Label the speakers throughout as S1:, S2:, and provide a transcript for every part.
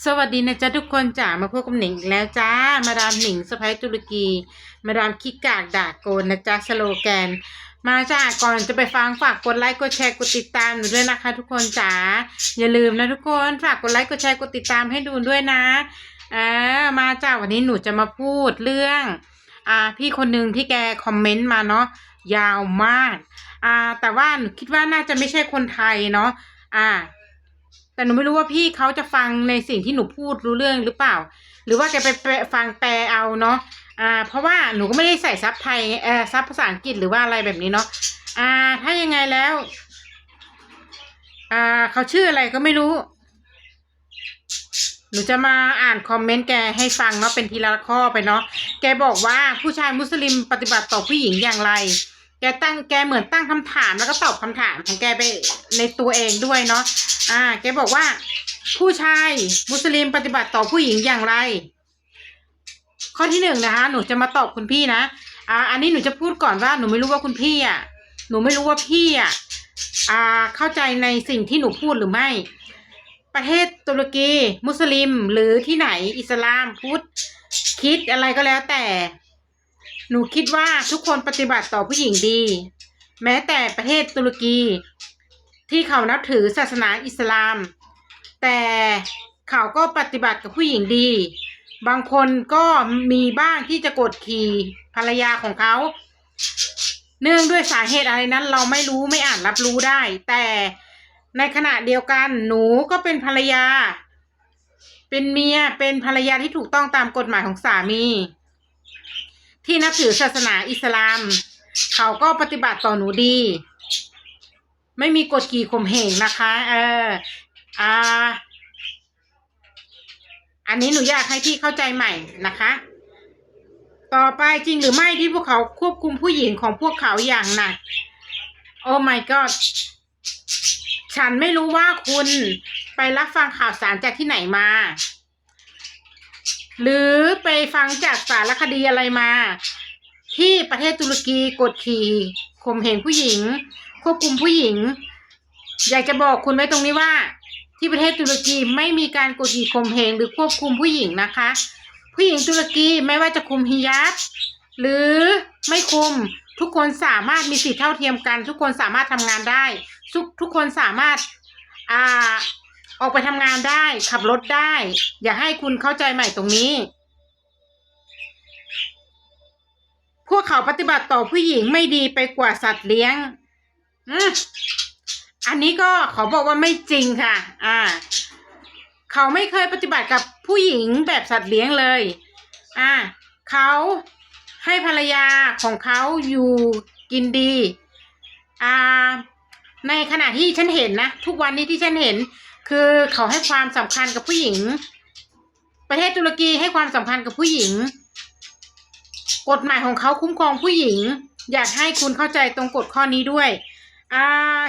S1: สวัสดีนะจ๊ะทุกคนจ๋ามาพบกับหนิงอีกแล้วจ้า มาดามหนิงสะพ้ายตุรกี มาดามคิกกากด่าโกนนะจ๊ะสโลแกน มาจ้าก่อนจะไปฟังฝากกดไลค์กดแชร์กดติดตามหนูด้วยนะคะ ทุกคนจ๋าอย่าลืมนะทุกคนฝากกดไลค์กดแชร์กดติดตามให้ดูด้วยนะอ่ามาจ้าวันนี้หนูจะมาพูดเรื่องอ่าพี่คนหนึ่งที่แกคอมเมนต์มาเนาะยาวมากอ่าแต่ว่าหนูคิดว่าน่าจะไม่ใช่คนไทยเนาะอ่า แต่หนูไม่รู้ว่าพี่เขาจะฟังในสิ่งที่หนูพูดรู้เรื่องหรือเปล่า หรือว่าแกไปฟังแปลเอาเนาะอ่า เพราะว่าหนูก็ไม่ได้ใส่ซับไทยเออซับภาษาอังกฤษหรือว่าอะไรแบบนี้เนาะอ่า ถ้ายังไงแล้ว อ่าเขาชื่ออะไรก็ไม่รู้ หนูจะมาอ่านคอมเมนต์แกให้ฟังเนาะเป็นทีละข้อไปเนาะแกบอกว่าผู้ชายมุสลิมปฏิบัติต่อผู้หญิงอย่างไร แกตั้งแกเหมือนตั้งคำถามแล้วก็ตอบคำถามของแกไปในตัวเองด้วยเนาะอ่า แกบอกว่า ผู้ชายมุสลิมปฏิบัติต่อผู้หญิงอย่างไร ข้อที่หนึ่งนะคะหนูจะมาตอบคุณพี่นะอ่า อันนี้หนูจะพูดก่อนว่าหนูไม่รู้ว่าคุณพี่อะหนูไม่รู้ว่าพี่อะอ่าเข้าใจในสิ่งที่หนูพูดหรือไม่ ประเทศตุรกี มุสลิมหรือที่ไหนอิสลามพุทธคิดอะไรก็แล้วแต่ หนูคิดว่าทุกคนปฏิบัติต่อผู้หญิงดี แม้แต่ประเทศตุรกี ที่เขานับถือศาสนาอิสลาม แต่เขาก็ปฏิบัติกับผู้หญิงดี บางคนก็มีบ้างที่จะกดขี่ภรรยาของเขา เนื่องด้วยสาเหตุอะไรนั้น เราไม่รู้ไม่อ่าจรับรู้ได้ แต่ในขณะเดียวกันหนูก็เป็นภรรยา เป็นเมียเป็นภรรยาที่ถูกต้องตามกฎหมายของสามี ที่นับถือศาสนาอิสลาม เขาก็ปฏิบัติต่อหนูดี ไม่มีกฎขี่ข่มเหงนะคะ เอออ่าอันนี้หนูอยากให้พี่เข้าใจใหม่นะคะ ต่อไปจริงหรือไม่ที่พวกเขาควบคุมผู้หญิงของพวกเขาอย่างหนัก โอ้ my god ฉันไม่รู้ว่าคุณไปรับฟังข่าวสารจากที่ไหนมา หรือไปฟังจากสารคดีอะไรมา ที่ประเทศตุรกีกดขี่ข่มเหงผู้หญิง ควบคุมผู้หญิง อยากจะบอกคุณไว้ตรงนี้ว่า ที่ประเทศตุรกีไม่มีการกดขี่ข่มเหงหรือควบคุมผู้หญิงนะคะ ผู้หญิงตุรกีไม่ว่าจะคุมฮิญาบหรือไม่คุมทุกคนสามารถมีสิทธิเท่าเทียมกัน ทุกคนสามารถทำงานได้ ทุกทุกคนสามารถอ่า ออกไปทำงานได้ ขับรถได้ อย่าให้คุณเข้าใจใหม่ตรงนี้ พวกเขาปฏิบัติต่อผู้หญิงไม่ดีไปกว่าสัตว์เลี้ยงอันนี้ก็ขอบอกว่าไม่จริงค่ะ อ่า เขาไม่เคยปฏิบัติกับผู้หญิงแบบสัตว์เลี้ยงเลย อ่า เขาให้ภรรยาของเขาอยู่กินดี อ่า ในขณะที่ฉันเห็นนะ ทุกวันนี้ที่ฉันเห็น คือเขาให้ความสำคัญกับผู้หญิง ประเทศตุรกีให้ความสำคัญกับผู้หญิง กฎหมายของเขาคุ้มครองผู้หญิง อยากให้คุณเข้าใจตรงกฎข้อนี้ด้วยอ่า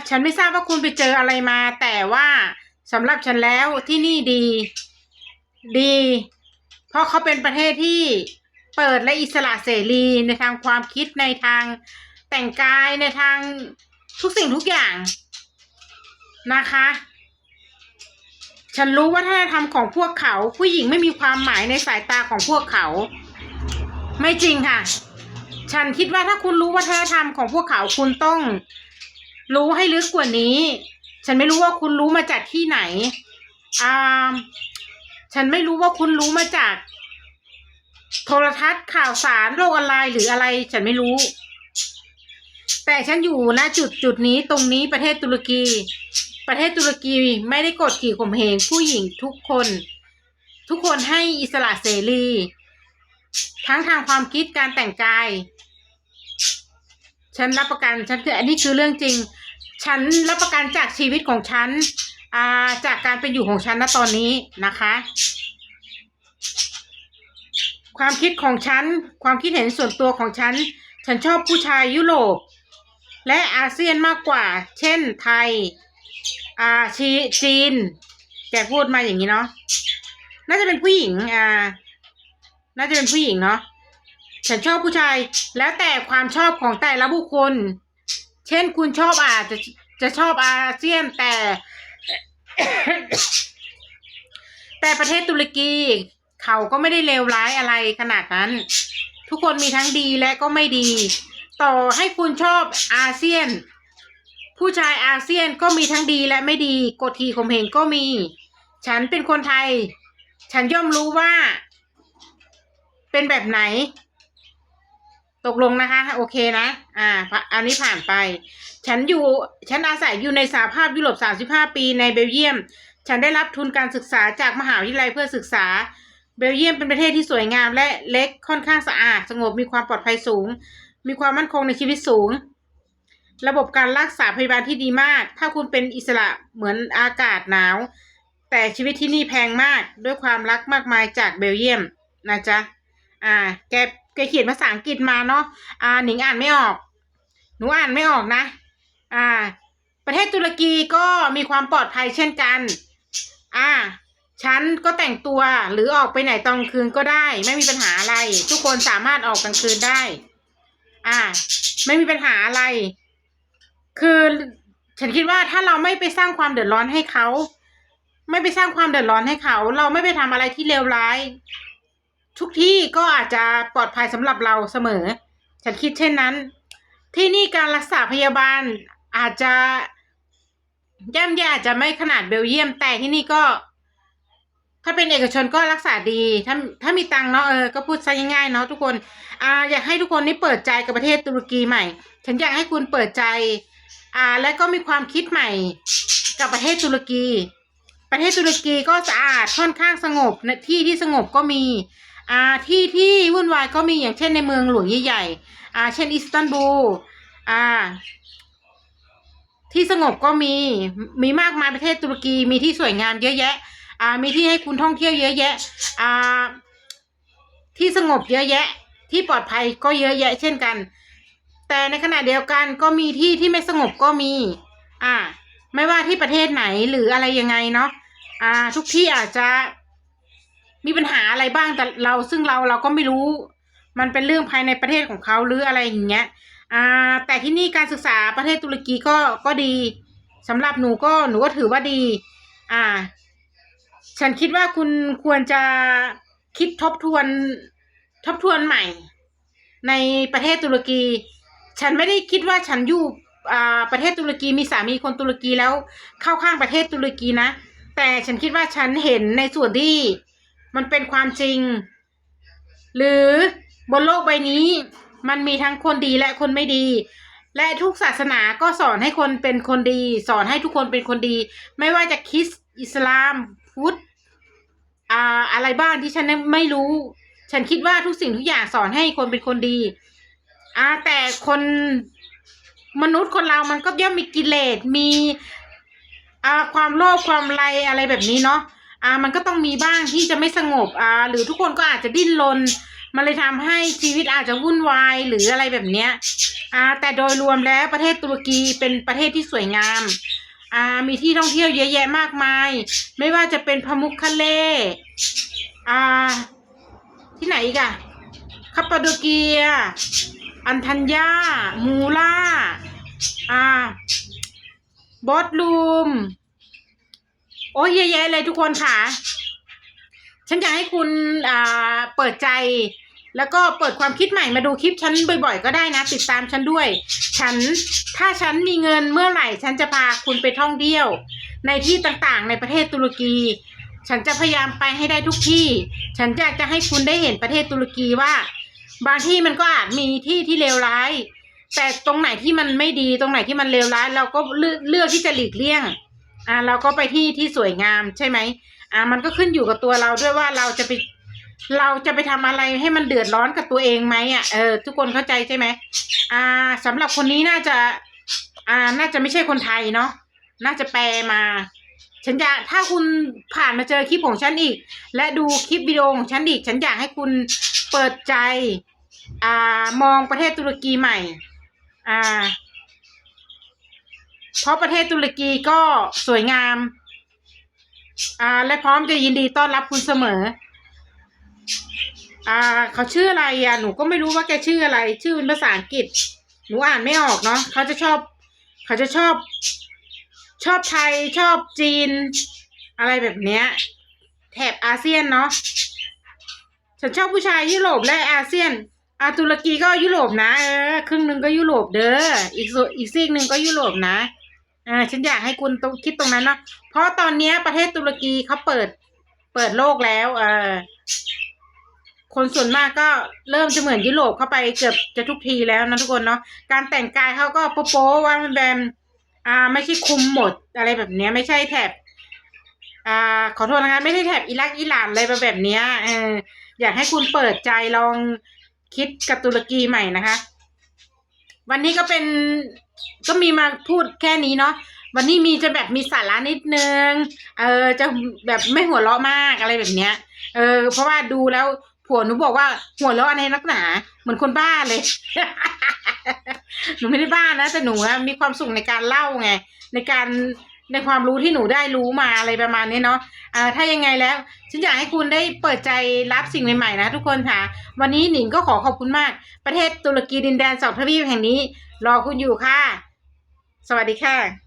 S1: ฉันไม่ทราบว่าคุณไปเจออะไรมา แต่ว่าสำหรับฉันแล้วที่นี่ดี ดี เพราะเขาเป็นประเทศที่เปิดและอิสระเสรีในทางความคิดในทางแต่งกายในทางทุกสิ่งทุกอย่างนะคะ ฉันรู้วัฒนธรรมของพวกเขา ผู้หญิงไม่มีความหมายในสายตาของพวกเขา ไม่จริงค่ะ ฉันคิดว่าถ้าคุณรู้วัฒนธรรมของพวกเขาคุณต้อง รู้ให้ลึกกว่านี้ ฉันไม่รู้ว่าคุณรู้มาจากที่ไหนอ่าฉันไม่รู้ว่าคุณรู้มาจาก โทรทัศน์ข่าวสารโลกออนไลน์หรืออะไร ฉันไม่รู้ แต่ฉันอยู่ณจุดจุดนี้ตรงนี้ประเทศตุรกี ประเทศตุรกีไม่ได้กดขี่ข่มเหงผู้หญิงทุกคน ทุกคนให้อิสระเสรี ทั้งทางความคิดการแต่งกาย ฉันรับประกันฉันคืออันนี้คือเรื่องจริง ฉันรับประกันจากชีวิตของฉันอาจากการเป็นอยู่ของฉันณตอนนี้นะคะ ความคิดของฉัน ความคิดเห็นส่วนตัวของฉัน ฉันชอบผู้ชายยุโรป และอาเซียนมากกว่า เช่นไทย อ่าชีจีน แกพูดมาอย่างนี้เนาะ น่าจะเป็นผู้หญิง อ่า น่าจะเป็นผู้หญิงเนาะ ฉันชอบผู้ชาย แล้วแต่ความชอบของแต่ละบุคคล เช่นคุณชอบอาจจะจะชอบอาเซียนแต่ แต่ประเทศตุรกี เขาก็ไม่ได้เลวร้ายอะไรขนาดนั้น ทุกคนมีทั้งดีและก็ไม่ดี ต่อให้คุณชอบอาเซียน ผู้ชายอาเซียนก็มีทั้งดีและไม่ดีกดขี่ข่มเหงก็มี ฉันเป็นคนไทย ฉันย่อมรู้ว่า เป็นแบบไหน ตกลงนะคะ โอเคนะ อ่า อันนี้ผ่านไป ฉันอยู่ ฉันอาศัยอยู่ในสหภาพยุโรป 35 ปีในเบลเยียม ฉันได้รับทุนการศึกษาจากมหาวิทยาลัยเพื่อศึกษา เบลเยียมเป็นประเทศที่สวยงามและเล็กค่อนข้างสะอาด สงบมีความปลอดภัยสูง มีความมั่นคงในชีวิตสูง ระบบการรักษาพยาบาลที่ดีมาก ถ้าคุณเป็นอิสระเหมือนอากาศหนาว แต่ชีวิตที่นี่แพงมากด้วยความรักมากมายจากเบลเยียมนะจ๊ะ อ่า แก แกเขียนภาษาอังกฤษมาเนาะ อ่า หนิงอ่านไม่ออก หนูอ่านไม่ออกนะ อ่า ประเทศตุรกีก็มีความปลอดภัยเช่นกัน อ่า ฉันก็แต่งตัวหรือออกไปไหนตอนคืนก็ได้ ไม่มีปัญหาอะไร ทุกคนสามารถออกกลางคืนได้ อ่า ไม่มีปัญหาอะไร คือฉันคิดว่าถ้าเราไม่ไปสร้างความเดือดร้อนให้เขา ไม่ไปสร้างความเดือดร้อนให้เขา เราไม่ไปทำอะไรที่เลวร้าย ทุกที่ก็อาจจะปลอดภัยสำหรับเราเสมอ ฉันคิดเช่นนั้น ที่นี่การรักษาพยาบาลอาจจะย่ำแย่อาจจะไม่ขนาดเบลเยียม แต่ที่นี่ก็ ถ้าเป็นเอกชนก็รักษาดี ถ้าถ้ามีตังเนาะเออก็พูดซะง่ายๆเนาะทุกคนอ่าอยากให้ทุกคนนี่เปิดใจกับประเทศตุรกีใหม่ ฉันอยากให้คุณเปิดใจ อ่าและก็มีความคิดใหม่กับประเทศตุรกี ประเทศตุรกีก็สะอาดค่อนข้างสงบนที่ที่สงบก็มีอ่าที่ที่วุ่นวายก็มีอย่างเช่นในเมืองหลวงใหญ่ๆอ่าเช่นอิสตันบูลอ่าที่สงบก็มีมีมากมายประเทศตุรกีมีที่สวยงามเยอะแยะอ่ามีที่ให้คุณท่องเที่ยวเยอะแยะอ่าที่สงบเยอะแยะ ที่ปลอดภัยก็เยอะแยะเช่นกัน แต่ในขณะเดียวกันก็มีที่ที่ไม่สงบก็มี อ่า ไม่ว่าที่ประเทศไหนหรืออะไรยังไงเนาะอ่า ทุกที่อาจจะมีปัญหาอะไรบ้างแต่เราซึ่งเราเราก็ไม่รู้ มันเป็นเรื่องภายในประเทศของเขาหรืออะไรอย่างเงี้ยอ่าแต่ที่นี่การศึกษาประเทศตุรกีก็ก็ดีสำหรับหนูก็หนูก็ถือว่าดี อ่า ฉันคิดว่าคุณควรจะคิดทบทวนทบทวนใหม่ ในประเทศตุรกี ฉันไม่ได้คิดว่าฉันอยู่อ่าประเทศตุรกีมีสามีคนตุรกีแล้วเข้าข้างประเทศตุรกีนะ แต่ฉันคิดว่าฉันเห็นในส่วนที่มันเป็นความจริง หรือบนโลกใบนี้มันมีทั้งคนดีและคนไม่ดี และทุกศาสนาก็สอนให้คนเป็นคนดี สอนให้ทุกคนเป็นคนดี ไม่ว่าจะคริสอิสลามพุทธอ่าอะไรบ้างที่ฉันไม่รู้ ฉันคิดว่าทุกสิ่งทุกอย่างสอนให้คนเป็นคนดี อ่าแต่คนมนุษย์คนเรามันก็ย่อมมีกิเลสมีอ่าความโลภความไรอะไรแบบนี้เนาะอ่ามันก็ต้องมีบ้างที่จะไม่สงบอ่าหรือทุกคนก็อาจจะดิ้นรนมันเลยทำให้ชีวิตอาจจะวุ่นวายหรืออะไรแบบเนี้ยอ่าแต่โดยรวมแล้วประเทศตุรกีเป็นประเทศที่สวยงามอ่ามีที่ท่องเที่ยวเยอะแยะมากมาย ไม่ว่าจะเป็นพมุคคะเลอ่าที่ไหนอีกอะคาปปาโดเกีย อันทัญญา มูล่า อ่า บอสลูม โอ้ยเยอะแยะเลยทุกคนค่ะ ฉันอยากให้คุณอ่าเปิดใจ แล้วก็เปิดความคิดใหม่มาดูคลิปฉันบ่อยๆ ก็ได้นะ ติดตามฉันด้วย ฉันถ้าฉันมีเงินเมื่อไหร่ ฉันจะพาคุณไปท่องเที่ยว ในที่ต่างๆ ในประเทศตุรกีฉันจะพยายามไปให้ได้ทุกที่ ฉันอยากจะให้คุณได้เห็นประเทศตุรกีว่า บางที่มันก็อาจมีที่ที่เลวร้าย แต่ตรงไหนที่มันไม่ดีตรงไหนที่มันเลวร้าย เราก็เลือกเลือกที่จะหลีกเลี่ยง อ่าเราก็ไปที่ที่สวยงามใช่ไหมอ่ามันก็ขึ้นอยู่กับตัวเราด้วยว่าเราจะไปเราจะไปทำอะไรให้มันเดือดร้อนกับตัวเองไหมอะเออทุกคนเข้าใจใช่ไหมอ่าสำหรับคนนี้น่าจะ อ่าน่าจะไม่ใช่คนไทยเนาะน่าจะแปลมา ฉันอยากถ้าคุณผ่านมาเจอคลิปของฉันอีก และดูคลิปวิดีโอของฉันอีก ฉันอยากให้คุณเปิดใจ อ่ามองประเทศตุรกีใหม่ อ่า เพราะประเทศตุรกีก็สวยงาม อ่า และพร้อมจะยินดีต้อนรับคุณเสมอ อ่า เขาชื่ออะไรอะ หนูก็ไม่รู้ว่าแกชื่ออะไร ชื่อเป็นภาษาอังกฤษ หนูอ่านไม่ออกเนาะเขาจะชอบ เขาจะชอบ ชอบไทยชอบจีน อะไรแบบเนี้ย แถบอาเซียนเนาะฉันชอบผู้ชายยุโรปและอาเซียน อาตุรกีก็ยุโรปนะเออครึ่งหนึ่งก็ยุโรปเด้ออีกส่วนอีกซีกหนึ่งก็ยุโรปนะอ่าฉันอยากให้คุณต้องคิดตรงนั้นเนาะเพราะตอนเนี้ยประเทศตุรกีเขาเปิด เปิดโลกแล้วเออคนส่วนมากก็เริ่มจะเหมือนยุโรปเข้าไปเกือบจะทุกทีแล้วนะทุกคนเนาะการแต่งกายเขาก็โป๊ะว่ามันแบบอ่า ไม่ใช่คุมหมดอะไรแบบเนี้ย ไม่ใช่แถบอ่า ขอโทษนะคะไม่ใช่แถบอิรักอิหร่านอะไรแบบเนี้ยเอออยากให้คุณเปิดใจลอง คิดกับตุรกีใหม่นะคะ วันนี้ก็เป็นก็มีมาพูดแค่นี้เนาะวันนี้มีจะแบบมีสาระนิดนึง เออจะแบบไม่หัวเราะมากอะไรแบบเนี้ย เออ เพราะว่าดูแล้วผัวหนูบอกว่าหัวเราะอะไรนักหนา เหมือนคนบ้าเลย หนูไม่ได้บ้านะแต่หนูมีความสุขในการเล่าไง ในการ ในความรู้ที่หนูได้รู้มาอะไรประมาณนี้เนาะอ่าถ้ายังไงแล้ว ฉันอยากให้คุณได้เปิดใจรับสิ่งใหม่ๆนะทุกคนค่ะ วันนี้หนิงก็ขอขอบคุณมาก ประเทศตุรกีดินแดนสองทวีปแห่งนี้ รอคุณอยู่ค่ะ สวัสดีค่ะ